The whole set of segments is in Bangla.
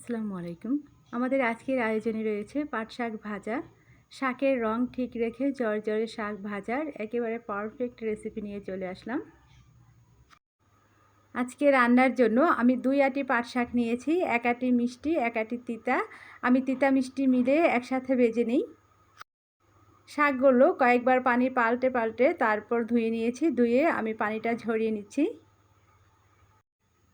আসসালামু আলাইকুম। আমাদের আজকের আয়োজনে রয়েছে পাট শাক ভাজা। শাকের রং ঠিক রেখে জ্বরে শাক ভাজার একেবারে পারফেক্ট রেসিপি নিয়ে চলে আসলাম। আজকে রান্নার জন্য আমি দুই আটি পাট শাক নিয়েছি, এক আটি মিষ্টি, এক আটি তিতা। আমি তিতা মিষ্টি মিলে একসাথে ভেজে নিই। শাকগুলো কয়েকবার পানি পাল্টে পাল্টে তারপর ধুয়ে নিয়েছি, ধুয়ে আমি পানিটা ঝরিয়ে নিচ্ছি।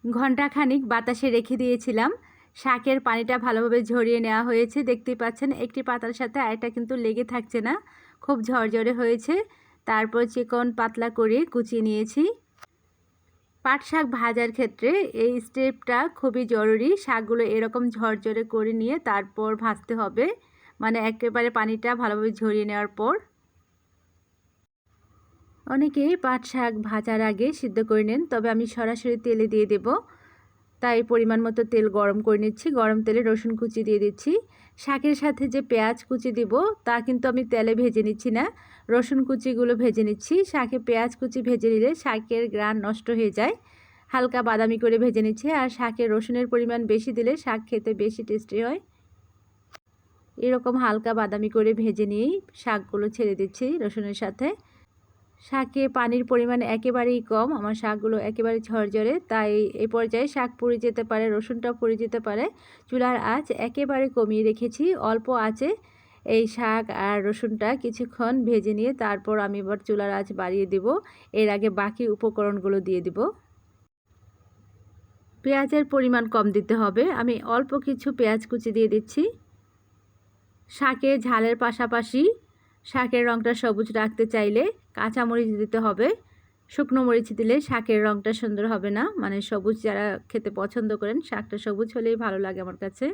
ঘন্টাখানিক বাতাসে রেখে দিয়েছিলাম। শাকের পানিটা ভালোভাবে ঝরিয়ে নেওয়া হয়েছে। দেখতেই পাচ্ছেন, একটি পাতার সাথে আরেকটা কিন্তু লেগে থাকছে না। খুব ঝরঝরে হয়েছে। তারপর চিকন পাতলা করে কুচিয়ে নিয়েছি। পাট শাক ভাজার ক্ষেত্রে এই স্টেপটা খুবই জরুরি। শাকগুলো এরকম ঝরঝরে করে নিয়ে তারপর ভাজতে হবে। মানে একেবারে পানিটা ভালোভাবে ঝরিয়ে নেওয়ার পর। অনেকেই পাট শাক ভাজার আগে সিদ্ধ করে নেন, তবে আমি সরাসরি তেলে দিয়ে দেব। তাই পরিমাণ মতো তেল গরম করে নিচ্ছি। গরম তেলে রসুন কুচি দিয়ে দিচ্ছি। শাকের সাথে যে পেঁয়াজ কুচি দিব, তা কিন্তু আমি তেলে ভেজে নিচ্ছি না। রসুন কুচিগুলো ভেজে নিচ্ছি। শাকে পেঁয়াজ কুচি ভেজে নিলে শাকের গ্রান নষ্ট হয়ে যায়। হালকা বাদামি করে ভেজে নিচ্ছি। আর শাকে রসুনের পরিমাণ বেশি দিলে শাক খেতে বেশি টেস্টি হয়। এরকম হালকা বাদামি করে ভেজে নিয়েই শাকগুলো ছেড়ে দিচ্ছি রসুনের সাথে। শাকে পানির পরিমাণ একেবারেই কম, আমার শাকগুলো একেবারে ঝরঝরে, তাই এই পর্যায়ে শাক পুড়ে যেতে পারে, রসুনটাও পুড়ে যেতে পারে। চুলার আঁচ একেবারে কমিয়ে রেখেছি, অল্প আঁচে এই শাক আর রসুনটা কিছুক্ষণ ভেজে নিয়ে তারপর আমি এবার চুলার আঁচ বাড়িয়ে দিব। এর আগে বাকি উপকরণগুলো দিয়ে দিব। পেঁয়াজের পরিমাণ কম দিতে হবে, আমি অল্প কিছু পেঁয়াজ কুচি দিয়ে দিচ্ছি। শাকে ঝালের পাশাপাশি শাকের রঙটা সবুজ রাখতে চাইলে কাঁচামরিচ দিতে হবে। শুকনো মরিচ দিলে শাকের রঙটা সুন্দর হবে না। মানে সবুজ যারা খেতে পছন্দ করেন, শাকটা সবুজ হলেই ভালো লাগে আমার কাছে।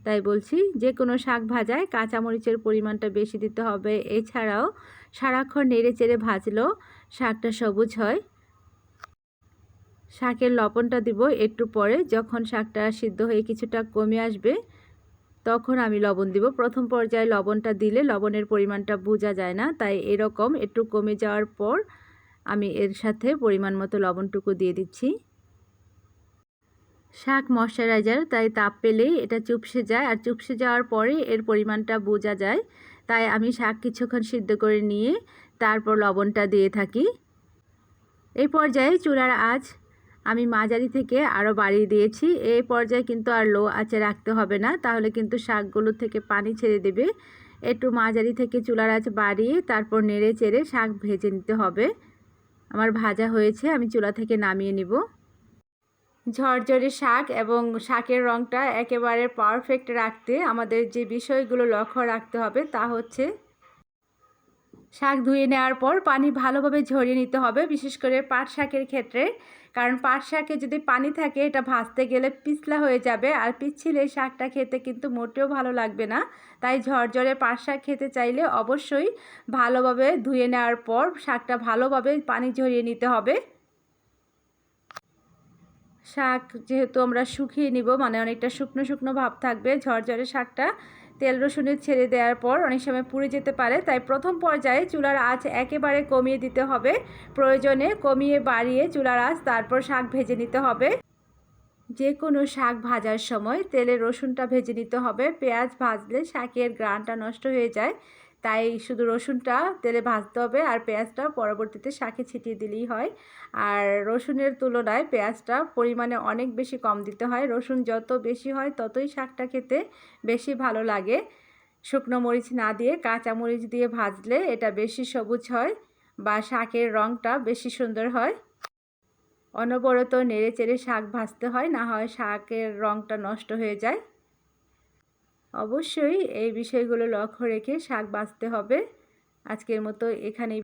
তাই বলছি যে কোনো শাক ভাজায় কাঁচামরিচের পরিমাণটা বেশি দিতে হবে। এছাড়াও সারাক্ষণ নেড়ে চেড়ে ভাজলেও শাকটা সবুজ হয়। শাকের লবণটা দিব একটু পরে। যখন শাকটা সিদ্ধ হয়ে কিছুটা কমে আসবে তখন আমি লবণ দিব। প্রথম পর্যায়ে লবণটা দিলে লবণের পরিমাণটা বোঝা যায় না, তাই এরকম একটু কমে যাওয়ার পর আমি এর সাথে পরিমাণ মতো লবণটুকু দিয়ে দিচ্ছি। শাক ময়শ্চারাইজার, তাই তাপ পেলেই এটা চুপসে যায়। আর চুপসে যাওয়ার পরে এর পরিমাণটা বোঝা যায়, তাই আমি শাক কিছুক্ষণ সিদ্ধ করে নিয়ে তারপর লবণটা দিয়ে থাকি। এই পর্যায়ে চুলার আঁচ আমি মাঝারি থেকে আরও বাড়িয়ে দিয়েছি। এই পর্যায়ে কিন্তু আর লো আঁচে রাখতে হবে না। তাহলে কিন্তু শাকগুলো থেকে পানি ছেড়ে দেবে। একটু মাঝারি থেকে চুলার আঁচ বাড়িয়ে তারপর নেড়ে চেড়ে শাক ভেজে নিতে হবে। আমার ভাজা হয়েছে, আমি চুলা থেকে নামিয়ে নিব। ঝরঝরে শাক এবং শাকের রঙটা একেবারে পারফেক্ট রাখতে আমাদের যে বিষয়গুলো লক্ষ্য রাখতে হবে তা হচ্ছে শাক ধুয়ে নেওয়ার পর পানি ভালোভাবে ঝরিয়ে নিতে হবে, বিশেষ করে পাট শাকের ক্ষেত্রে। কারণ পাট শাকে যদি পানি থাকে, এটা ভাজতে গেলে পিছলা হয়ে যাবে। আর পিছলে শাকটা খেতে কিন্তু মোটেও ভালো লাগবে না। তাই ঝরঝরে পাট শাক খেতে চাইলে অবশ্যই ভালোভাবে ধুয়ে নেওয়ার পর শাকটা ভালোভাবে পানি ঝরিয়ে নিতে হবে। শাক যেহেতু আমরা শুকিয়ে নিব মানে অনেকটা শুকনো শুকনো ভাব থাকবে, ঝরঝরে শাকটা তেল রসুনের ছেড়ে দেওয়ার পর অনেক সময় পুড়ে যেতে পারে, তাই প্রথম পর্যায়ে চুলার আঁচ একেবারে কমিয়ে দিতে হবে। প্রয়োজনে কমিয়ে বাড়িয়ে চুলার আঁচ, তারপর শাক ভেজে নিতে হবে। যে কোনো শাক ভাজার সময় তেলে রসুনটা ভেজে নিতে হবে। পেঁয়াজ ভাজলে শাকের গ্রানটা নষ্ট হয়ে যায়। তাই শুধু রসুনটা তেলে ভাজতে হবে আর পেঁয়াজটা পরবর্তীতে শাকে ছিটিয়ে দিলেই হয়। আর রসুনের তুলনায় পেঁয়াজটা পরিমাণে অনেক বেশি কম দিতে হয়। রসুন যত বেশি হয় ততই শাকটা খেতে বেশি ভালো লাগে। শুকনো মরিচ না দিয়ে কাঁচা মরিচ দিয়ে ভাজলে এটা বেশি সবুজ হয় বা শাকের রঙটা বেশি সুন্দর হয়। অনবরত নেড়ে চেড়ে শাক ভাজতে হয়, না হয় শাকের রঙটা নষ্ট হয়ে যায়। অবশ্যই এই বিষয়গুলো লক্ষ্য রেখে শাক বাঁচতে হবে। আজকের মতো এখানেই